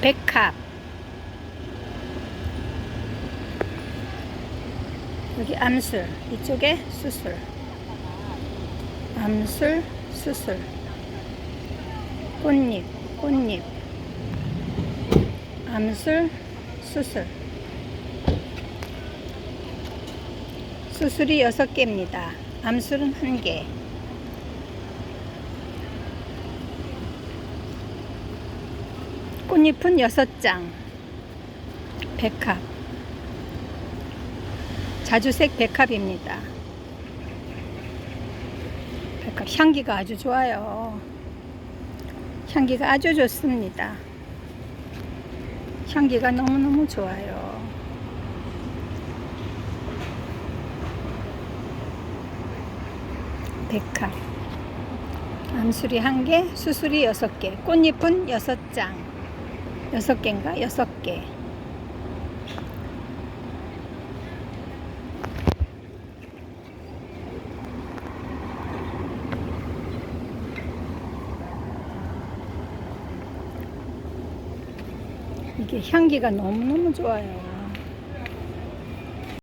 백합. 여기 암술 이쪽에 수술. 암술 수술. 꽃잎 꽃잎. 암술 수술. 수술이 여섯 개입니다. 암술은 한개 꽃잎은 여섯 장. 백합. 자주색 백합입니다. 백합 향기가 아주 좋아요. 향기가 아주 좋습니다. 향기가 너무너무 좋아요. 백합. 암술이 한 개, 수술이 여섯 개, 꽃잎은 여섯 장. 여섯 개인가? 여섯 개. 이게 향기가 너무너무 좋아요.